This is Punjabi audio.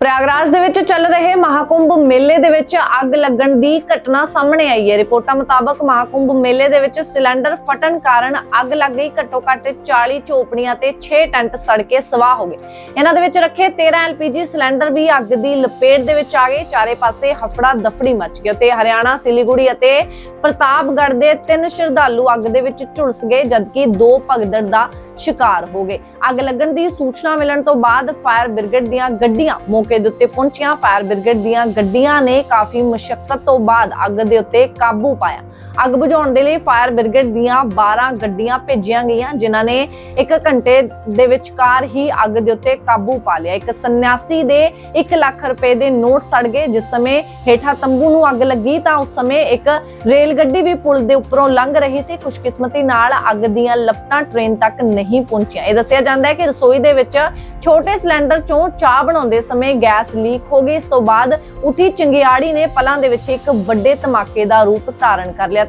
ਪ੍ਰਯਾਗਰਾਜ ਦੇ ਵਿੱਚ ਚੱਲ ਰਹੇ ਮਹਾਕੁੰਭ ਮੇਲੇ ਦੇ ਵਿੱਚ ਅੱਗ ਲੱਗਣ ਦੀ ਘਟਨਾ ਸਾਹਮਣੇ ਆਈ ਹੈ। ਰਿਪੋਰਟਾਂ ਮੁਤਾਬਕ ਮਹਾਕੁੰਭ ਮੇਲੇ ਦੇ ਵਿੱਚ ਸਿਲੰਡਰ ਫਟਣ ਕਾਰਨ ਅੱਗ ਲੱਗ ਗਈ। ਘੱਟੋ ਘੱਟ 40 ਝੋਪੜੀਆਂ ਤੇ 6 ਟੈਂਟ ਸੜ ਕੇ ਸਵਾਹ ਹੋ ਗਏ। ਇਹਨਾਂ ਦੇ ਵਿੱਚ ਰੱਖੇ 13 ਐਲਪੀਜੀ ਸਿਲੰਡਰ ਵੀ ਅੱਗ ਦੀ ਲਪੇਟ ਦੇ ਵਿੱਚ ਆ ਗਏ। ਚਾਰੇ ਪਾਸੇ ਹਫੜਾ ਦਫੜੀ ਮਚ ਗਈ। ਤੇ ਹਰਿਆਣਾ, ਸਿਲੀਗੁੜੀ ਅਤੇ ਪ੍ਰਤਾਪਗੜ੍ਹ ਦੇ ਤਿੰਨ ਸ਼ਰਧਾਲੂ ਅੱਗ ਦੇ ਵਿੱਚ ਝੁਲਸ ਗਏ, ਜਦਕਿ ਦੋ ਭਗਦੜ ਦਾ ਸ਼ਿਕਾਰ ਹੋ ਗਏ। ਅੱਗ ਲੱਗਣ ਦੀ ਸੂਚਨਾ ਮਿਲਣ ਤੋਂ ਬਾਅਦ ਫਾਇਰ ਬ੍ਰਿਗੇਡ ਦੀਆਂ ਗੱਡੀਆਂ ਮੌਕੇ ਦੇ ਉੱਤੇ ਪਹੁੰਚੀਆਂ। ਫਾਇਰ ਬ੍ਰਿਗੇਡ ਦੀਆਂ ਗੱਡੀਆਂ ਨੇ ਕਾਫੀ ਮੁਸ਼ਕਲ ਤੋਂ ਬਾਅਦ ਅੱਗ ਦੇ ਉੱਤੇ ਕਾਬੂ ਪਾਇਆ। ਅੱਗ ਬੁਝਾਉਣ ਦੇ ਲਈ ਫਾਇਰ ਬ੍ਰਿਗੇਡ ਦੀਆਂ 12 ਗੱਡੀਆਂ ਭੇਜੀਆਂ ਗਈਆਂ, ਜਿਨ੍ਹਾਂ ਨੇ ਇੱਕ ਘੰਟੇ ਦੇ ਵਿਚਕਾਰ ਹੀ ਅੱਗ ਦੇ ਉੱਤੇ ਕਾਬੂ ਪਾ ਲਿਆ। ਇੱਕ ਸੰਨਿਆਸੀ ਦੇ 1 ਲੱਖ ਰੁਪਏ ਦੇ ਨੋਟ ਸੜ ਗਏ। ਜਿਸ ਸਮੇਂ ਹੇਠਾਂ ਤੰਬੂ ਨੂੰ ਅੱਗ ਲੱਗੀ ਤਾਂ ਉਸ ਸਮੇਂ ਇੱਕ ਰੇਲ ਗੱਡੀ ਵੀ ਪੁਲ ਦੇ ਉੱਪਰੋਂ ਲੰਘ ਰਹੀ ਸੀ। ਖੁਸ਼ਕਿਸਮਤੀ ਨਾਲ ਅੱਗ ਦੀਆਂ ਲਪਟਾਂ ਟ੍ਰੇਨ ਤੱਕ ਨਹੀਂ ਪਹੁੰਚੀਆਂ। ਇਹ ਦੱਸਿਆ ਜਾਂਦਾ ਹੈ ਕਿ ਰਸੋਈ ਦੇ ਵਿੱਚ ਛੋਟੇ ਸਿਲੰਡਰ ਚੋਂ ਚਾਹ ਬਣਾਉਂਦੇ ਸਮੇਂ ਗੈਸ ਲੀਕ ਹੋ ਗਈ। ਇਸ ਤੋਂ ਬਾਅਦ ਉਠੀ ਚੰਗਿਆੜੀ ਨੇ ਪਲਾਂ ਦੇ ਵਿੱਚ ਇੱਕ ਵੱਡੇ ਧਮਾਕੇ ਦਾ ਰੂਪ ਧਾਰਨ ਕਰ ਲਿਆ।